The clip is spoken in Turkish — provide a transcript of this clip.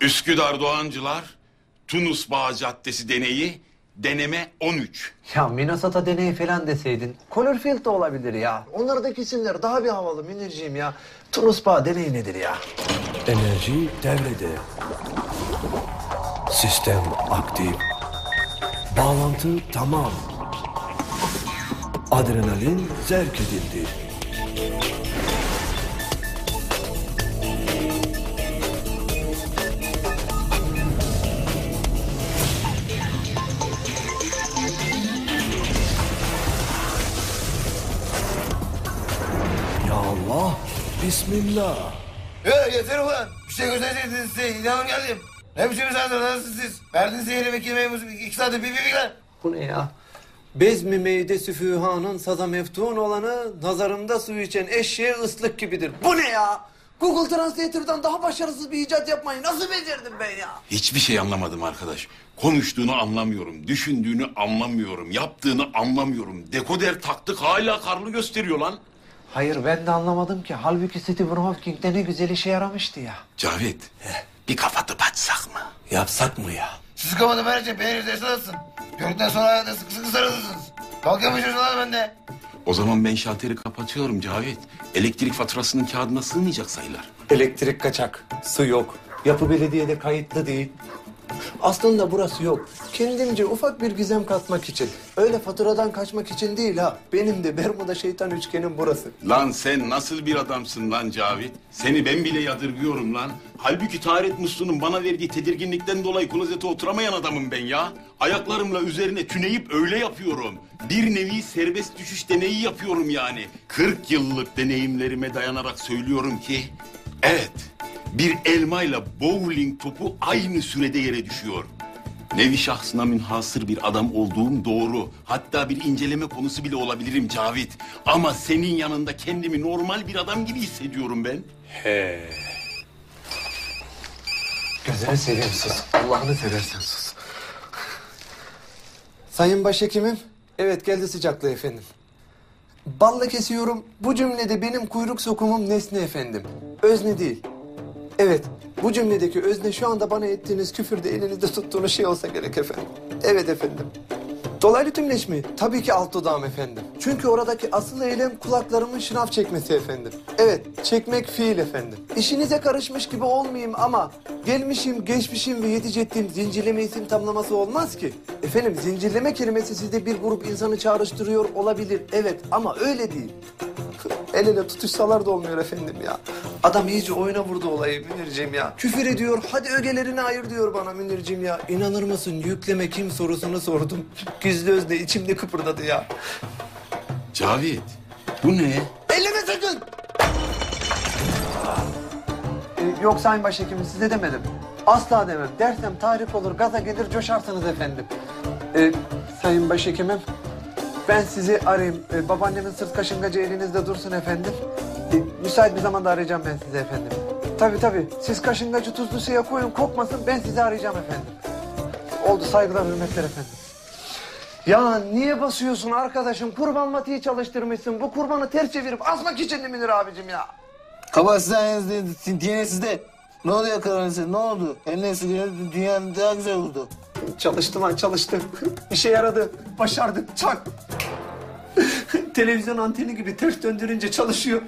Üsküdar Doğancılar, Tunus Bağ Caddesi deneyi, deneme 13. Ya Minnesota deneyi falan deseydin. Colorfield de olabilir ya. Onlardaki isimler daha bir havalı Münirciğim ya. Tunus Bağ deneyi nedir ya? Enerji devrede. Sistem aktif. Bağlantı tamam. Adrenalin zerk edildi. Bismillah. Ya yeter ulan. Bir şey gösterecektiniz size. İnanın geldim. Ne biçim insansınız nasılsınız siz? Verdiniz seyir vekil memur. İki bir bir bir lan. Bu ne ya? Bezmi meyde süfühanın saza meftun olanı nazarımda su içen eşeğe ıslık gibidir. Bu ne ya? Google Translator'dan daha başarısız bir icat yapmayı nasıl becerdim ben ya? Hiçbir şey anlamadım arkadaş. Konuştuğunu anlamıyorum, düşündüğünü anlamıyorum, yaptığını anlamıyorum. Dekoder taktık hala karlı gösteriyor lan. Hayır ben de anlamadım ki. Halbuki Stephen Hawking'de ne güzel işe yaramıştı ya. Cavit, bir kafatıp açsak mı? Yapsak mı ya? Siz kafanı verince beğenirse esnasın. Gördükten sonra hayata sıkı sıkı sarılırsınız. Kalkamışsınız lan bende. O zaman ben şalteri kapatıyorum Cavit. Elektrik faturasının kağıdına sığmayacak sayılar. Elektrik kaçak, su yok. Yapı belediyede kayıtlı değil. Aslında burası yok. Kendimce ufak bir gizem katmak için. Öyle faturadan kaçmak için değil ha. Benim de Bermuda şeytan üçgenim burası. Lan sen nasıl bir adamsın lan Cavit? Seni ben bile yadırgıyorum lan. Halbuki taharet musluğunun bana verdiği tedirginlikten dolayı klozete oturamayan adamım ben ya. Ayaklarımla üzerine tüneyip öyle yapıyorum. Bir nevi serbest düşüş deneyi yapıyorum yani. 40 yıllık deneyimlerime dayanarak söylüyorum ki... Evet, bir elmayla bowling topu aynı sürede yere düşüyor. Nevi şahsına münhasır bir adam olduğum doğru. Hatta bir inceleme konusu bile olabilirim Cavit. Ama senin yanında kendimi normal bir adam gibi hissediyorum ben. Gözünü seveyim sus. Allah'ını seversen sus. Sayın Başhekimim. Evet geldi sıcaklığı efendim. Balla kesiyorum. Bu cümlede benim kuyruk sokumum nesne efendim. Özne değil. Evet, bu cümledeki özne şu anda bana ettiğiniz küfürde elinizde tuttuğunuz şey olsa gerek efendim. Evet efendim. Dolaylı tümleşme tabii ki alt dudağım efendim. Çünkü oradaki asıl eylem kulaklarımın şınav çekmesi efendim. Evet, çekmek fiil efendim. İşinize karışmış gibi olmayayım ama gelmişim, geçmişim ve yetecettiğim zincirleme isim tamlaması olmaz ki. Efendim zincirleme kelimesi sizde bir grup insanı çağrıştırıyor olabilir. Evet ama öyle değil. El ele tutuşsalar da olmuyor efendim ya. Adam iyice oyuna vurdu olayı Münir'cim ya. Küfür ediyor, hadi ögelerini ayır diyor bana Münir'cim ya. İnanır mısın yükleme kim sorusunu sordum. Gizli özne içimde kıpırdadı ya. Cavit, bu ne? Elleme sakın! Ee, yok Sayın Başhekimim size demedim. Asla demem. Dersem tarif olur, gaza gelir coşarsınız efendim. Ee, Sayın Başhekimim, ben sizi arayayım. Ee, babaannemin sırt kaşıngacı elinizde dursun efendim. Ee, müsait bir zamanda arayacağım ben sizi efendim. Tabii tabii. Siz kaşıngacı tuzlu suya koyun, kokmasın. Ben sizi arayacağım efendim. Oldu saygılar, hürmetler efendim. Ya niye basıyorsun arkadaşım? Kurban matiği çalıştırmışsın. Bu kurbanı ters çevirip asmak için mi abicim ya? Kabahat sizden dine sizde. Ne oluyor karanlısı? Ne oldu? Su günü dünyanın daha güzel oldu. Çalıştı lan çalıştı. İşe yaradı. Başardık. Çak. Televizyon anteni gibi ters döndürünce çalışıyor.